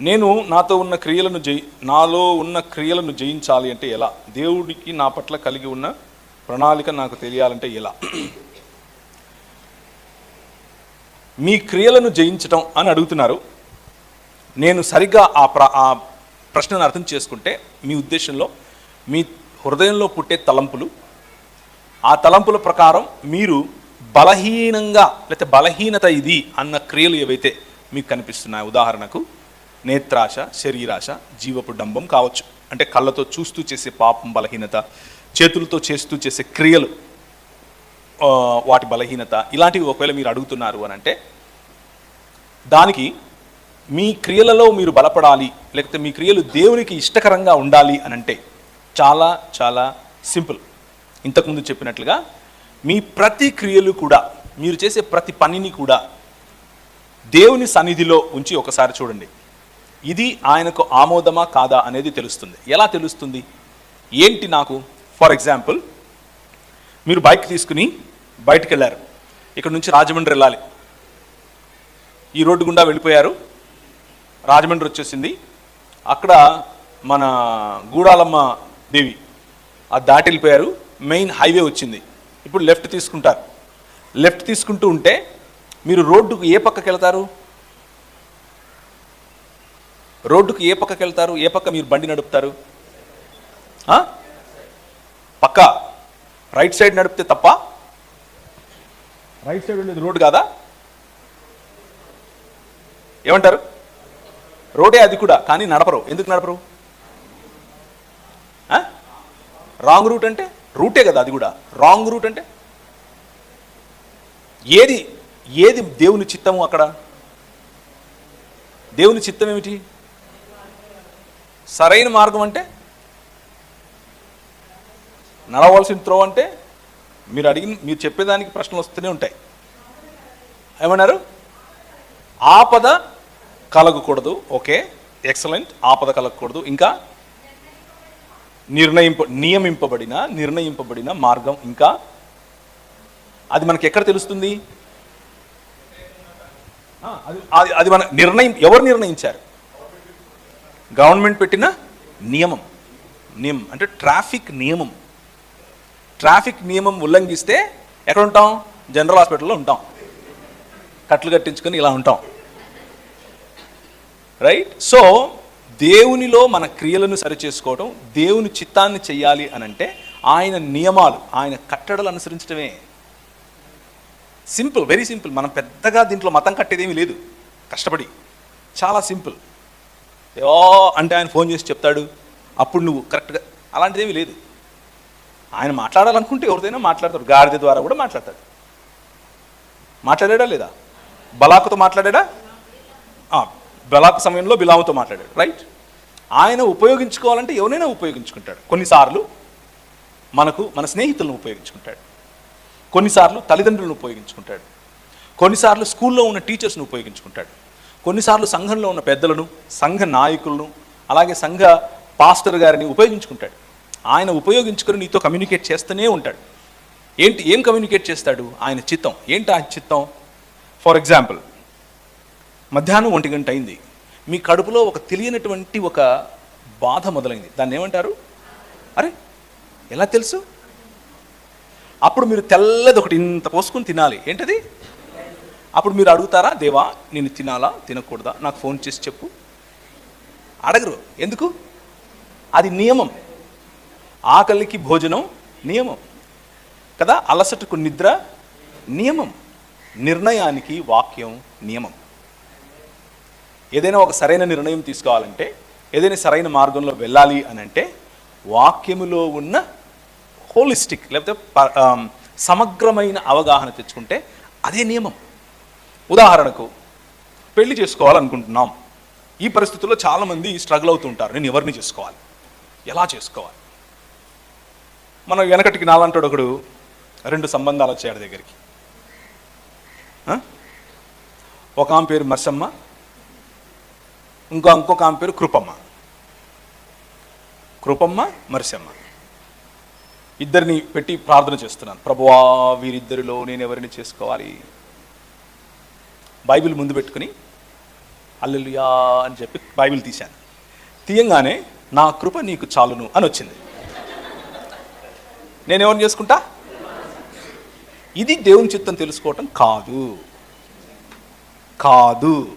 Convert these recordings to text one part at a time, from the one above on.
నేను నాతో ఉన్న క్రియలను జయి నాలో ఉన్న క్రియలను జయించాలి అంటే ఎలా? దేవుడికి నా పట్ల కలిగి ఉన్న ప్రణాళిక నాకు తెలియాలంటే ఎలా? మీ క్రియలను జయించటం అని అడుగుతున్నారు. నేను సరిగ్గా ఆ ప్ర ఆ ప్రశ్నను అర్థం చేసుకుంటే మీ ఉద్దేశంలో మీ హృదయంలో పుట్టే తలంపులు ఆ తలంపుల ప్రకారం మీరు బలహీనంగా లేకపోతే బలహీనత ఇది అన్న క్రియలు ఏవైతే మీకు కనిపిస్తున్నాయి ఉదాహరణకు నేత్రాశ శరీరాశ జీవపు డంబం కావచ్చు. అంటే కళ్ళతో చూస్తూ చేసే పాపం బలహీనత చేతులతో చేస్తూ చేసే క్రియలు వాటి బలహీనత ఇలాంటివి ఒకవేళ మీరు అడుగుతున్నారు అని అంటే దానికి మీ క్రియలలో మీరు బలపడాలి లేకపోతే మీ క్రియలు దేవునికి ఇష్టకరంగా ఉండాలి అని అంటే చాలా చాలా సింపుల్. ఇంతకుముందు చెప్పినట్లుగా మీ ప్రతి క్రియలు కూడా మీరు చేసే ప్రతి పనిని కూడా దేవుని సన్నిధిలో ఉంచి ఒకసారి చూడండి. ఇది ఆయనకు ఆమోదమా కాదా అనేది తెలుస్తుంది. ఎలా తెలుస్తుంది? ఏంటి నాకు? ఫర్ ఎగ్జాంపుల్ మీరు బైక్ తీసుకుని బయటికి వెళ్ళారు ఇక్కడ నుంచి రాజమండ్రి వెళ్ళాలి. ఈ రోడ్డు గుండా వెళ్ళిపోయారు. రాజమండ్రి వచ్చేసింది. అక్కడ మన గూడాలమ్మ దేవి అది దాటి వెళ్ళిపోయారు. మెయిన్ హైవే వచ్చింది. ఇప్పుడు లెఫ్ట్ తీసుకుంటారు. లెఫ్ట్ తీసుకుంటూ ఉంటే మీరు రోడ్డుకు ఏ పక్కకి వెళ్తారు రోడ్డుకు ఏ పక్కకి వెళ్తారు? ఏ పక్క మీరు బండి నడుపుతారు? పక్క. రైట్ సైడ్ నడిపితే తప్ప? రైట్ సైడ్ ఉండేది రోడ్డు కాదా? ఏమంటారు? రోడే అది కూడా కానీ నడపరు. ఎందుకు నడపరు? రాంగ్ రూట్ అంటే రూటే కదా అది కూడా. రాంగ్ రూట్ అంటే? ఏది ఏది దేవుని చిత్తము అక్కడ? దేవుని చిత్తం ఏమిటి సరైన మార్గం అంటే? నడవలసిన త్రో అంటే? మీరు అడిగిన మీరు చెప్పేదానికి ప్రశ్నలు వస్తూనే ఉంటాయి. ఏమన్నారు? ఆపద కలగకూడదు ఓకే? ఎక్సలెంట్. ఆపద కలగకూడదు. ఇంకా? నిర్ణయింప నియమింపబడిన నిర్ణయింపబడిన మార్గం ఇంకా? అది మనకి ఎక్కడ తెలుస్తుంది? అది- అది మన నిర్ణయం ఎవరు నిర్ణయించారు? గవర్నమెంట్ పెట్టిన నియమం. నియమం. అంటే ట్రాఫిక్ నియమం. ట్రాఫిక్ నియమం ఉల్లంఘిస్తే ఎక్కడ ఉంటాం? జనరల్ హాస్పిటల్లో ఉంటాం. కట్లు కట్టించుకొని ఇలా ఉంటాం. రైట్ సో దేవునిలో మన క్రియలను సరిచేసుకోవడం దేవుని చిత్తాన్ని చెయ్యాలి అని అంటే ఆయన నియమాలు ఆయన కట్టడలు అనుసరించడమే సింపుల్ వెరీ సింపుల్ మనం పెద్దగా దీంట్లో మతం కట్టేదేమీ లేదు. కష్టపడి. చాలా సింపుల్ ఏవో అంటే ఆయన ఫోన్ చేసి చెప్తాడు. అప్పుడు నువ్వు కరెక్ట్గా అలాంటిదేమీ లేదు. ఆయన మాట్లాడాలనుకుంటే ఎవరిదైనా మాట్లాడతాడు గాడిద ద్వారా కూడా మాట్లాడతాడు. మాట్లాడాడా లేదా? బలాకుతో మాట్లాడాడా? బలాకు సమయంలో బిలాముతో మాట్లాడాడు. రైట్? ఆయన ఉపయోగించుకోవాలంటే ఎవరైనా ఉపయోగించుకుంటాడు. కొన్నిసార్లు మనకు మన స్నేహితులను ఉపయోగించుకుంటాడు. కొన్నిసార్లు తల్లిదండ్రులను ఉపయోగించుకుంటాడు. కొన్నిసార్లు స్కూల్లో ఉన్న టీచర్స్ను ఉపయోగించుకుంటాడు. కొన్నిసార్లు సంఘంలో ఉన్న పెద్దలను సంఘ నాయకులను అలాగే సంఘ పాస్టర్ గారిని ఉపయోగించుకుంటాడు. ఆయన ఉపయోగించుకొని నీతో కమ్యూనికేట్ చేస్తూనే ఉంటాడు. ఏంటి ఏం కమ్యూనికేట్ చేస్తాడు? ఆయన చిత్తం. ఏంటి ఆయన చిత్తం? ఫర్ ఎగ్జాంపుల్ మధ్యాహ్నం ఒంటి గంట అయింది. మీ కడుపులో ఒక తెలియనటువంటి ఒక బాధ మొదలైంది. దాన్ని ఏమంటారు? అరే ఎలా తెలుసు? అప్పుడు మీరు తెల్లది ఒకటి ఇంత పోసుకుని తినాలి. ఏంటది? అప్పుడు మీరు అడుగుతారా దేవా నేను తినాలా తినకూడదా? నాకు ఫోన్ చేసి చెప్పు. అడగరు. ఎందుకు? అది నియమం. ఆకలికి భోజనం నియమం. కదా? అలసటకు నిద్ర నియమం. నిర్ణయానికి వాక్యం నియమం. ఏదైనా ఒక సరైన నిర్ణయం తీసుకోవాలంటే ఏదైనా సరైన మార్గంలో వెళ్ళాలి అని అంటే వాక్యములో ఉన్న హోలిస్టిక్ లేకపోతే ప- సమగ్రమైన అవగాహన తెచ్చుకుంటే అదే నియమం. ఉదాహరణకు పెళ్ళి చేసుకోవాలనుకుంటున్నాం. ఈ పరిస్థితుల్లో చాలామంది స్ట్రగుల్ అవుతుంటారు. నేను ఎవరిని చేసుకోవాలి? ఎలా చేసుకోవాలి? మన వెనకటికి నాలంటాడు ఒకడు రెండు సంబంధాలు వచ్చాడు దగ్గరికి. ఆ? ఒక ఆమె పేరు మర్సమ్మ ఇంకో ఇంకొక ఆమె పేరు కృపమ్మ. కృపమ్మ మర్సమ్మ. ఇద్దరిని పెట్టి ప్రార్థన చేస్తున్నాను. ప్రభువా వీరిద్దరిలో నేను ఎవరిని చేసుకోవాలి? బైబిల్ ముందు పెట్టుకుని అల్లెలుయా అని చెప్పి బైబిల్ తీశాను. తీయంగానే నా కృప నీకు చాలును అని వచ్చింది. నేను ఎవరిని చేసుకుంటా? ఇది దేవుని చిత్తం తెలుసుకోవటం కాదు. కాదు.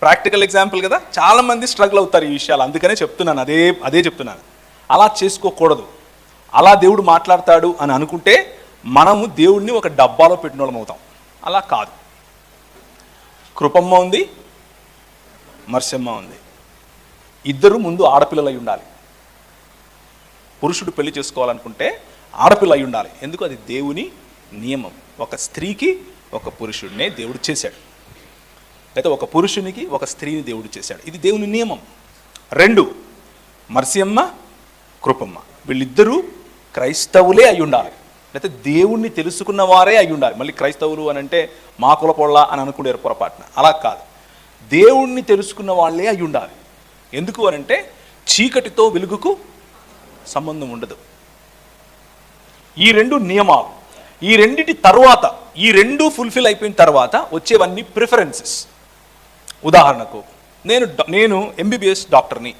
ప్రాక్టికల్ ఎగ్జాంపుల్ కదా? చాలామంది స్ట్రగుల్ అవుతారు ఈ విషయాలు. అందుకనే చెప్తున్నాను అదే అదే చెప్తున్నాను. అలా చేసుకోకూడదు. అలా దేవుడు మాట్లాడతాడు అని అనుకుంటే మనము దేవుడిని ఒక డబ్బాలో పెట్టిన వాళ్ళం అవుతాం. అలా కాదు. కృపమ్మ ఉంది మర్సమ్మ ఉంది. ఇద్దరు ముందు ఆడపిల్లలు అయి ఉండాలి. పురుషుడు పెళ్ళి చేసుకోవాలనుకుంటే ఆడపిల్ల అయి ఉండాలి. ఎందుకు? అది దేవుని నియమం. ఒక స్త్రీకి ఒక పురుషుడినే దేవుడు చేశాడు. లేదా ఒక పురుషునికి ఒక స్త్రీని దేవుడు చేశాడు. ఇది దేవుని నియమం. రెండు మర్సియమ్మ కృపమ్మ. వీళ్ళిద్దరూ క్రైస్తవులే అయి ఉండాలి. లేకపోతే దేవుణ్ణి తెలుసుకున్న వారే అయి ఉండాలి. మళ్ళీ క్రైస్తవులు అని అంటే మా కులపొళ్ళ అని అనుకునేరు పొరపాటున. అలా కాదు. దేవుణ్ణి తెలుసుకున్న వాళ్ళే అయి ఉండాలి. ఎందుకు అని అంటే చీకటితో వెలుగుకు సంబంధం ఉండదు. ఈ రెండు నియమాలు. ఈ రెండింటి తర్వాత ఈ రెండు ఫుల్ఫిల్ అయిపోయిన తర్వాత వచ్చేవన్నీ ప్రిఫరెన్సెస్ ఉదాహరణకు నేను నేను ఎంబీబీఎస్ డాక్టర్ని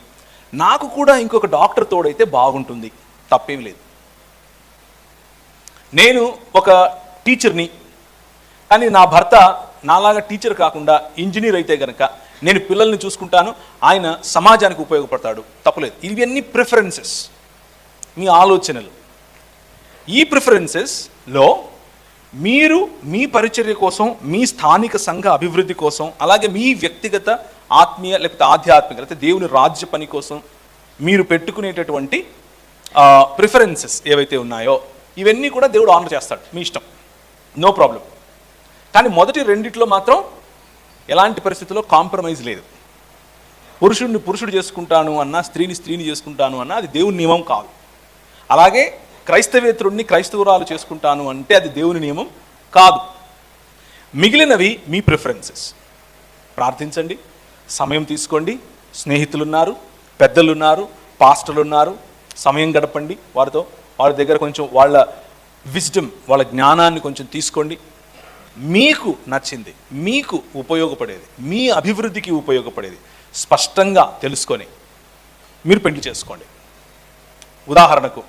నాకు కూడా ఇంకొక డాక్టర్ తోడైతే బాగుంటుంది. తప్పేం లేదు. నేను ఒక టీచర్ని కానీ నా భర్త నాలాగా టీచర్ కాకుండా ఇంజనీర్ అయితే గనక నేను పిల్లల్ని చూసుకుంటాను ఆయన సమాజానికి ఉపయోగపడతాడు. తప్పలేదు. ఇవన్నీ ప్రిఫరెన్సెస్ మీ ఆలోచనలు. ఈ ప్రిఫరెన్సెస్లో మీరు మీ పరిచర్య కోసం మీ స్థానిక సంఘ అభివృద్ధి కోసం అలాగే మీ వ్యక్తిగత ఆత్మీయ లేకపోతే ఆధ్యాత్మిక లేకపోతే దేవుని రాజ్య పని కోసం మీరు పెట్టుకునేటటువంటి ప్రిఫరెన్సెస్ ఏవైతే ఉన్నాయో ఇవన్నీ కూడా దేవుడు ఆనర్ చేస్తాడు. మీ ఇష్టం. నో ప్రాబ్లం కానీ మొదటి రెండిట్లో మాత్రం ఎలాంటి పరిస్థితుల్లో కాంప్రమైజ్ లేదు. పురుషుడిని పురుషుడు చేసుకుంటాను అన్నా స్త్రీని స్త్రీని చేసుకుంటాను అన్నా అది దేవుని నియమం కాదు. అలాగే క్రైస్తవేతరుణ్ణి క్రైస్తవురాలు చేసుకుంటాను అంటే అది దేవుని నియమం కాదు. మిగిలినవి మీ ప్రిఫరెన్సెస్ ప్రార్థించండి. సమయం తీసుకోండి. స్నేహితులున్నారు పెద్దలున్నారు పాస్టర్లు ఉన్నారు సమయం గడపండి వారితో. వారి దగ్గర కొంచెం వాళ్ళ విజ్డమ్ వాళ్ళ జ్ఞానాన్ని కొంచెం తీసుకోండి. మీకు నచ్చింది మీకు ఉపయోగపడేది మీ అభివృద్ధికి ఉపయోగపడేది స్పష్టంగా తెలుసుకొని మీరు పెళ్ళి చేసుకోండి. ఉదాహరణకు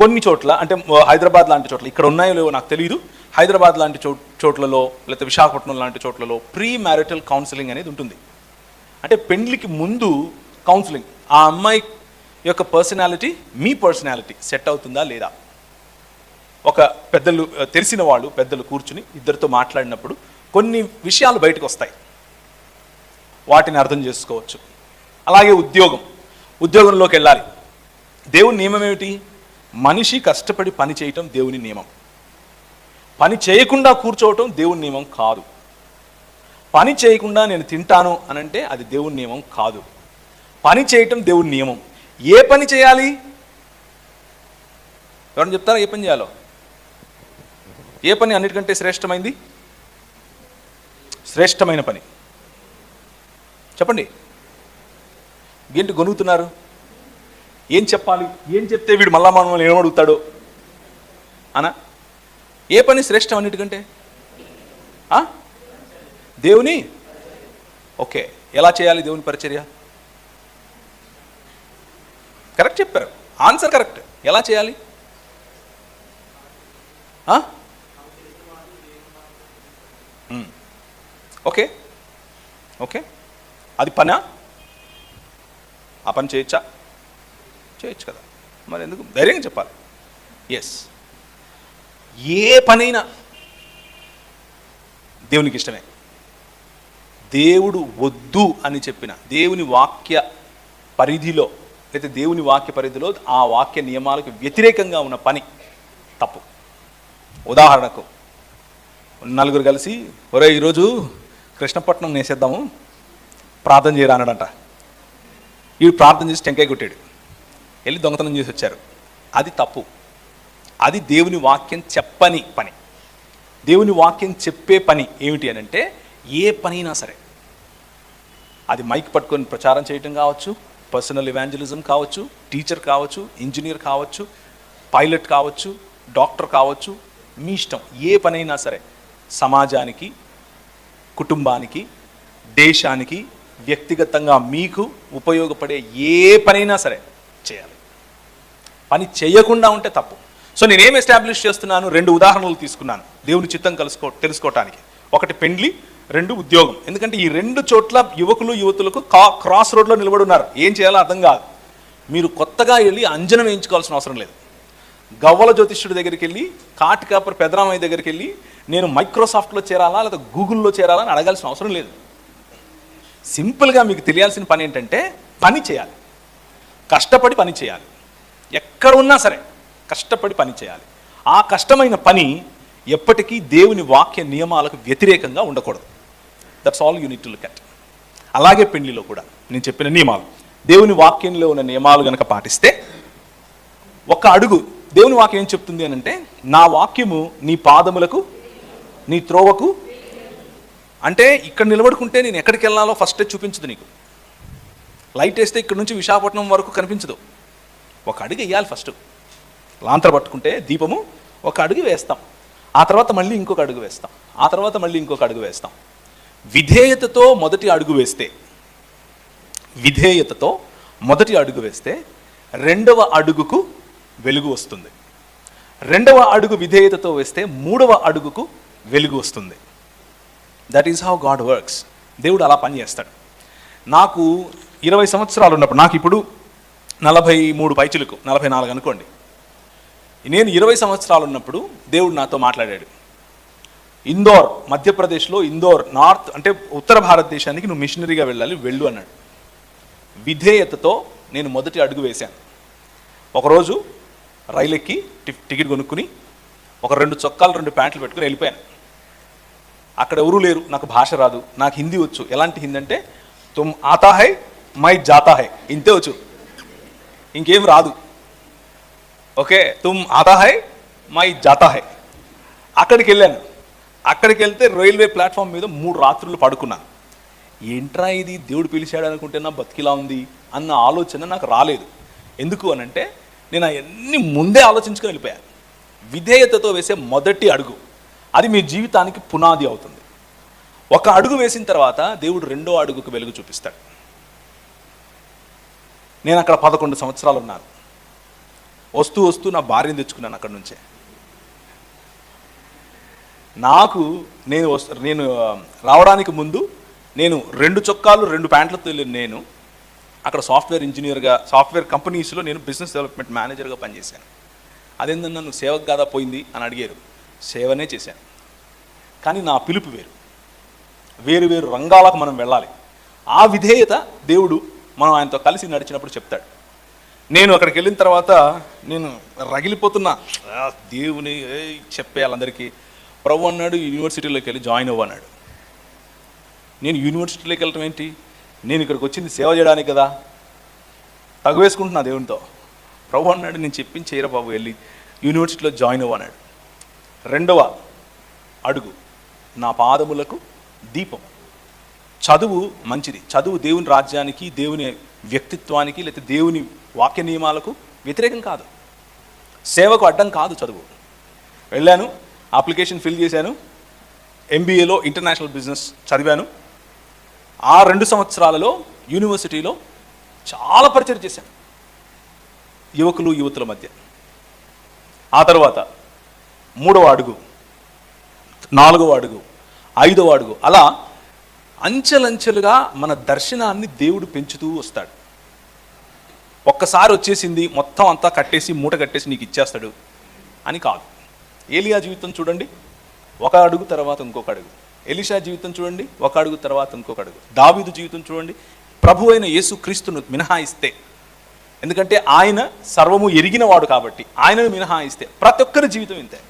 కొన్ని చోట్ల అంటే హైదరాబాద్ లాంటి చోట్ల ఇక్కడ ఉన్నాయో లేవో నాకు తెలియదు హైదరాబాద్ లాంటి చో చోట్లలో లేకపోతే విశాఖపట్నం లాంటి చోట్లలో ప్రీ మ్యారిటల్ కౌన్సిలింగ్ అనేది ఉంటుంది. అంటే పెండ్లికి ముందు కౌన్సిలింగ్ ఆ అమ్మాయి యొక్క పర్సనాలిటీ మీ పర్సనాలిటీ సెట్ అవుతుందా లేదా? ఒక పెద్దలు తెలిసిన వాళ్ళు పెద్దలు కూర్చుని ఇద్దరితో మాట్లాడినప్పుడు కొన్ని విషయాలు బయటకు వస్తాయి. వాటిని అర్థం చేసుకోవచ్చు. అలాగే ఉద్యోగం. ఉద్యోగంలోకి వెళ్ళాలి. దేవుని నియమం ఏమిటి? మనిషి కష్టపడి పని చేయటం దేవుని నియమం. పని చేయకుండా కూర్చోవటం దేవుని నియమం కాదు. పని చేయకుండా నేను తింటాను అనంటే అది దేవుని నియమం కాదు. పని చేయటం దేవుని నియమం. ఏ పని చేయాలి? ఎవరైనా చెప్తారా ఏ పని చేయాలో? ఏ పని అన్నిటికంటే శ్రేష్టమైంది? శ్రేష్టమైన పని. చెప్పండి. ఏంటి గొనుగుతున్నారు? ఏం చెప్పాలి? ఏం చెప్తే వీడు మళ్ళా మనం ఏమడుగుతాడో? అనా? ఏ పని శ్రేష్టం అన్నిటికంటే? ఆ? దేవుని? ఓకే. ఎలా చేయాలి దేవుని పరిచర్య? కరెక్ట్ చెప్పారు. ఆన్సర్ కరెక్ట్ ఎలా చేయాలి? ఆ? Hmm. ఓకే ఓకే అది పనా? ఆ పని చేయొచ్చా? చేయొచ్చు కదా. మరి ఎందుకు? ధైర్యంగా చెప్పాలి. ఎస్ ఏ పనైనా దేవునికి ఇష్టమే. దేవుడు వద్దు అని చెప్పిన దేవుని వాక్య పరిధిలో అయితే దేవుని వాక్య పరిధిలో ఆ వాక్య నియమాలకు వ్యతిరేకంగా ఉన్న పని తప్పు. ఉదాహరణకు నలుగురు కలిసి ఒరే ఈరోజు కృష్ణపట్నం నేసేద్దాము ప్రార్థన చేయరా వీడు ప్రార్థన చేసి టెంకాయ కొట్టాడు. వెళ్ళి దొంగతనం చేసి వచ్చారు. అది తప్పు. అది దేవుని వాక్యం చెప్పని పని. దేవుని వాక్యం చెప్పే పని ఏమిటి అని అంటే ఏ పనైనా సరే. అది మైక్ పట్టుకొని ప్రచారం చేయటం కావచ్చు పర్సనల్ ఇవాంజలిజం కావచ్చు టీచర్ కావచ్చు ఇంజనీర్ కావచ్చు పైలట్ కావచ్చు డాక్టర్ కావచ్చు మీ ఇష్టం. ఏ పనైనా సరే సమాజానికి కుటుంబానికి దేశానికి వ్యక్తిగతంగా మీకు ఉపయోగపడే ఏ పనైనా సరే చేయాలి. పని చేయకుండా ఉంటే తప్పు. సో నేనేం ఎస్టాబ్లిష్ చేస్తున్నాను? రెండు ఉదాహరణలు తీసుకున్నాను. దేవుని చిత్తం కలుసుకో తెలుసుకోవటానికి ఒకటి పెండ్లి రెండు ఉద్యోగం. ఎందుకంటే ఈ రెండు చోట్ల యువకులు యువతులకు కా క్రాస్ రోడ్లో నిలబడి ఉన్నారు ఏం చేయాలో అర్థం కాదు. మీరు కొత్తగా వెళ్ళి అంజనం వేయించుకోవాల్సిన అవసరం లేదు. గవ్వల జ్యోతిష్యుడి దగ్గరికి వెళ్ళి కాటికాపర్ పెదరామయ్య దగ్గరికి వెళ్ళి నేను మైక్రోసాఫ్ట్లో చేరాలా లేదా గూగుల్లో చేరాలా అని అడగాల్సిన అవసరం లేదు. సింపుల్గా మీకు తెలియాల్సిన పని ఏంటంటే పని చేయాలి. కష్టపడి పని చేయాలి. ఎక్కడ ఉన్నా సరే కష్టపడి పని చేయాలి. ఆ కష్టమైన పని ఎప్పటికీ దేవుని వాక్య నియమాలకు వ్యతిరేకంగా ఉండకూడదు. That's all you need to look at అలాగే పెళ్ళిలో కూడా నేను చెప్పిన నియమాలు. దేవుని వాక్యంలో ఉన్న నియమాలు గనక పాటిస్తే ఒక అడుగు దేవుని వాక్యం ఏం చెప్తుంది అని అంటే నా వాక్యము నీ పాదములకు నీ త్రోవకు అంటే ఇక్కడ నిలబడుకుంటే నేను ఎక్కడికి వెళ్ళాలో ఫస్ట్ చూపించదు నీకు. లైట్ వేస్తే ఇక్కడ నుంచి విశాఖపట్నం వరకు కనిపించదు. ఒక అడుగు వేయాలి ఫస్ట్ లాంతర పట్టుకుంటే దీపము ఒక అడుగు వేస్తాం. ఆ తర్వాత మళ్ళీ ఇంకొక అడుగు వేస్తాం. ఆ తర్వాత మళ్ళీ ఇంకొక అడుగు వేస్తాం. విధేయతతో మొదటి అడుగు వేస్తే విధేయతతో మొదటి అడుగు వేస్తే రెండవ అడుగుకు వెలుగు వస్తుంది. రెండవ అడుగు విధేయతతో వేస్తే మూడవ అడుగుకు వెలుగు వస్తుంది. That is how God works దేవుడు అలా పని చేస్తాడు. నాకు ఇరవై సంవత్సరాలు ఉన్నప్పుడు నాకు ఇప్పుడు నలభై మూడు పైచులకు నలభై నాలుగు అనుకోండి. నేను ఇరవై సంవత్సరాలు ఉన్నప్పుడు దేవుడు నాతో మాట్లాడాడు. ఇందోర్ మధ్యప్రదేశ్లో ఇందోర్ నార్త్ అంటే ఉత్తర భారతదేశానికి నువ్వు మిషనరీగా వెళ్ళాలి వెళ్ళు అన్నాడు. విధేయతతో నేను మొదటి అడుగు వేశాను. ఒకరోజు రైలు ఎక్కి టి- టికెట్ కొనుక్కుని ఒక రెండు చొక్కాలు రెండు ప్యాంట్లు పెట్టుకుని వెళ్ళిపోయాను. అక్కడ ఎవరూ లేరు నాకు భాష రాదు నాకు హిందీ వచ్చు. ఎలాంటి హిందీ అంటే తుమ్ ఆతా హై మై జాతా హై ఇంతే వచ్చు. ఇంకేం రాదు. ఓకే తుమ్ ఆతా హై మై జాతా హై. అక్కడికి వెళ్ళాను. అక్కడికి వెళ్తే రైల్వే ప్లాట్ఫామ్ మీద మూడు రాత్రులు పడుకున్నాను ఏంట్రా ఇది? దేవుడు పిలిచాడు అనుకుంటే నా బతికిలా ఉంది అన్న ఆలోచన నాకు రాలేదు. ఎందుకు అని అంటే నేను అవన్నీ ముందే ఆలోచించుకొని వెళ్ళిపోయాను విధేయతతో వేసే మొదటి అడుగు. అది మీ జీవితానికి పునాది అవుతుంది. ఒక అడుగు వేసిన తర్వాత దేవుడు రెండో అడుగుకు వెలుగు చూపిస్తాడు. నేను అక్కడ పదకొండు సంవత్సరాలు ఉన్నాను. వస్తూ వస్తూ నా భార్యను తెచ్చుకున్నాను అక్కడి నుంచే. నాకు నేను వస్త నేను రావడానికి ముందు నేను రెండు చొక్కాలు రెండు ప్యాంట్లతో వెళ్ళిన నేను అక్కడ సాఫ్ట్వేర్ ఇంజనీర్గా సాఫ్ట్వేర్ కంపెనీస్లో నేను బిజినెస్ డెవలప్మెంట్ మేనేజర్గా పనిచేశాను. అదేందన్నా నన్ను సేవకు కాదా పోయింది అని అడిగారు. సేవనే చేశాను. కానీ నా పిలుపు వేరు. వేరు వేరు రంగాలకు మనం వెళ్ళాలి. ఆ విధేయత దేవుడు మనం ఆయనతో కలిసి నడిచినప్పుడు చెప్తాడు. నేను అక్కడికి వెళ్ళిన తర్వాత నేను రగిలిపోతున్నా. దేవుని చెప్పేయాలి అందరికీ ప్రభు అన్నాడు యూనివర్సిటీలోకి వెళ్ళి జాయిన్ అవ్వన్నాడు నేను యూనివర్సిటీలోకి వెళ్ళటం ఏంటి? నేను ఇక్కడికి వచ్చింది సేవ చేయడానికి కదా. తగవేసుకుంటున్నా దేవునితో. ప్రభు అన్నాడు నేను చెప్పింది చేయరా బాబు వెళ్ళి యూనివర్సిటీలో జాయిన్ అవ్వన్నాడు రెండవ అడుగు నా పాదములకు దీపం. చదువు మంచిది. చదువు దేవుని రాజ్యానికి దేవుని వ్యక్తిత్వానికి లేకపోతే దేవుని వాక్య నియమాలకు వ్యతిరేకం కాదు. సేవకు అడ్డం కాదు చదువు. వెళ్ళాను అప్లికేషన్ ఫిల్ చేశాను. ఎంబీఏలో ఇంటర్నేషనల్ బిజినెస్ చదివాను. ఆ రెండు సంవత్సరాలలో యూనివర్సిటీలో చాలా పరిచయం చేశాను. యువకులు యువతుల మధ్య. ఆ తర్వాత మూడవ అడుగు నాలుగవ అడుగు ఐదవ అడుగు అలా అంచెలంచెలుగా మన దర్శనాన్ని దేవుడు పెంచుతూ వస్తాడు. ఒక్కసారి వచ్చేసింది మొత్తం అంతా కట్టేసి మూట కట్టేసి నీకు ఇచ్చేస్తాడు అని కాదు. ఏలియా జీవితం చూడండి ఒక అడుగు తర్వాత ఇంకొక అడుగు. ఎలిషా జీవితం చూడండి ఒక అడుగు తర్వాత ఇంకొక అడుగు. దావీదు జీవితం చూడండి ప్రభు అయిన యేసుక్రీస్తును మినహాయిస్తే. ఎందుకంటే ఆయన సర్వము ఎరిగినవాడు కాబట్టి ఆయనను మినహాయిస్తే. ప్రతి ఒక్కరి జీవితం ఇంతే.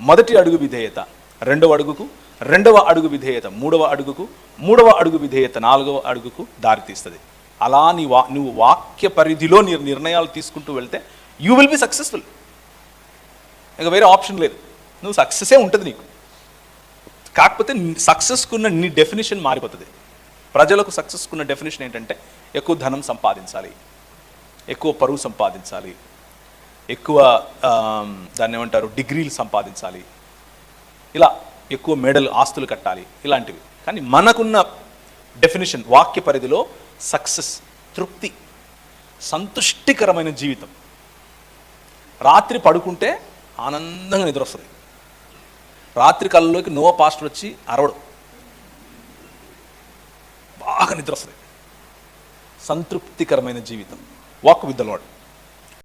మొదటి అడుగు విధేయత రెండవ అడుగుకు రెండవ అడుగు విధేయత మూడవ అడుగుకు మూడవ అడుగు విధేయత నాలుగవ అడుగుకు దారితీస్తుంది అలా నీ వా నువ్వు వాక్య పరిధిలో నీ నిర్ణయాలు తీసుకుంటూ వెళ్తే యూ విల్ బి సక్సెస్ఫుల్ ఇంకా వేరే ఆప్షన్ లేదు. నువ్వు సక్సెసే ఉంటుంది నీకు. కాకపోతే సక్సెస్కున్న నీ డెఫినేషన్ మారిపోతుంది. ప్రజలకు సక్సెస్కున్న డెఫినేషన్ ఏంటంటే ఎక్కువ ధనం సంపాదించాలి. ఎక్కువ పరువు సంపాదించాలి. ఎక్కువ దాన్ని ఏమంటారు? డిగ్రీలు సంపాదించాలి. ఇలా ఎక్కువ మెడల్ ఆస్తులు కట్టాలి. ఇలాంటివి. కానీ మనకున్న డెఫినేషన్ వాక్య పరిధిలో సక్సెస్ తృప్తి సంతుష్టికరమైన జీవితం. రాత్రి పడుకుంటే ఆనందంగా నిద్ర వస్తుంది. రాత్రి కళ్ళలోకి నో పాస్టర్ వచ్చి అరవడు. బాగా నిద్ర వస్తుంది. సంతృప్తికరమైన జీవితం. Walk with the lord